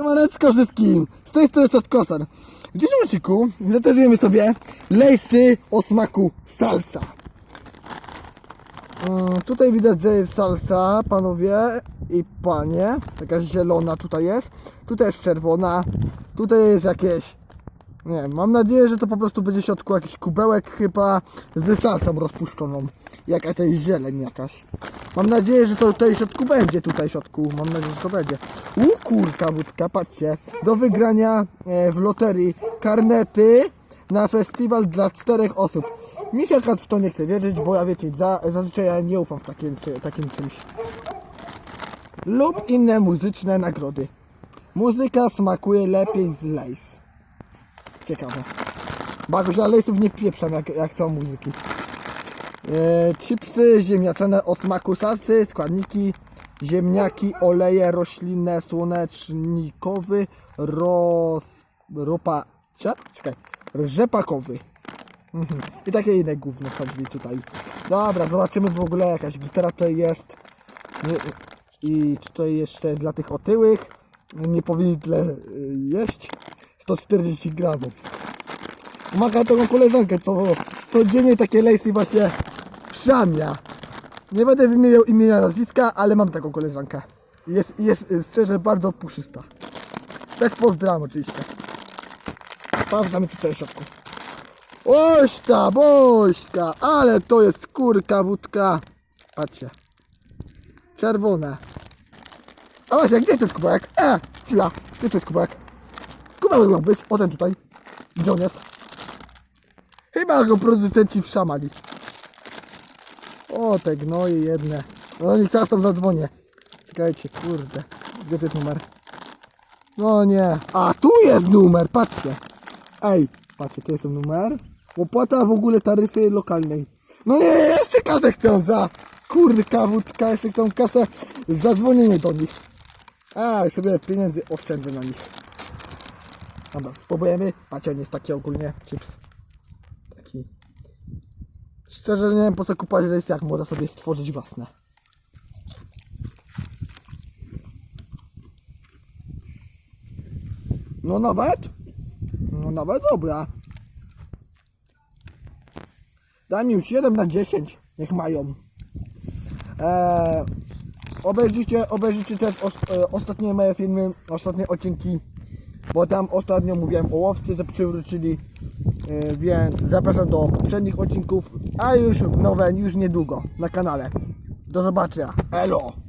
Siemaneczko wszystkim, z tej strony Statkosar. W dzisiejszym odcinku zatestujemy sobie lejsy o smaku salsa. Mm, tutaj widać, że jest salsa, panowie i panie. Taka zielona tutaj jest. Tutaj jest czerwona. Tutaj jest jakieś... Nie mam nadzieję, że to po prostu będzie w środku jakiś kubełek chyba z salsą rozpuszczoną. Jaka to jest zieleń jakaś. Mam nadzieję, że to tutaj w środku będzie, tutaj w środku. Mam nadzieję, że to będzie. U kurka wódka, patrzcie. Do wygrania e, w loterii karnety na festiwal dla czterech osób. Mi się akurat w to nie chce wierzyć, bo ja wiecie, za, zazwyczaj ja nie ufam w takim, takim czymś. Lub inne muzyczne nagrody. Muzyka smakuje lepiej z Lace. Ciekawe. Bagoś, ja lejsów nie pieprzam jak, jak są muzyki. E, chipsy ziemniaczane o smaku salsy, składniki ziemniaki, oleje roślinne, słonecznikowy, roz... ropa... Czekaj, rzepakowy. Mhm. I takie inne gówno wsadzili tutaj. Dobra, zobaczymy w ogóle jakaś gitara tutaj jest. I tutaj jeszcze dla tych otyłych. Nie powinni tyle y, jeść. 140 gramów. Umaga taką koleżankę, co codziennie takie lejsy właśnie przamia. Nie będę wymieniał imienia, nazwiska, ale mam taką koleżankę. Jest, jest szczerze bardzo puszysta. Też pozdrawiam oczywiście. Sprawdzamy co tutaj w środku. Ośka, bośka, ale to jest kurka, wódka. Patrzcie. Czerwone. A właśnie, gdzie jest kubek? E, chwila, gdzie jest kubek? Kubek miał być, o ten tutaj. Gdzie on jest? Chyba go producenci wszamali. O, te gnoje jedne. No niech teraz tam zadzwonię. Czekajcie, kurde. Gdzie to jest numer? No nie. A, tu jest numer, patrzcie. Ej, patrzcie, tu jest numer. Opłata w ogóle taryfy lokalnej. No nie, jeszcze kasę chcą za kurka, wódka, jeszcze chcą kasę za dzwonienie do nich. A, sobie pieniędzy oszczędzę na nich. Dobra, spróbujemy. Patrzcie, on jest taki ogólnie chips. Taki. Szczerze nie wiem po co kupować jest jak można sobie stworzyć własne. No nawet. No nawet dobra. Daj mi już 7 na 10. Niech mają. Eee, obejrzyjcie, obejrzyjcie też os, e, ostatnie moje filmy, ostatnie odcinki. Bo tam ostatnio mówiłem o łowcy, że przywrócili. E, więc zapraszam do poprzednich odcinków. A już nowe, już niedługo na kanale. Do zobaczenia. Elo!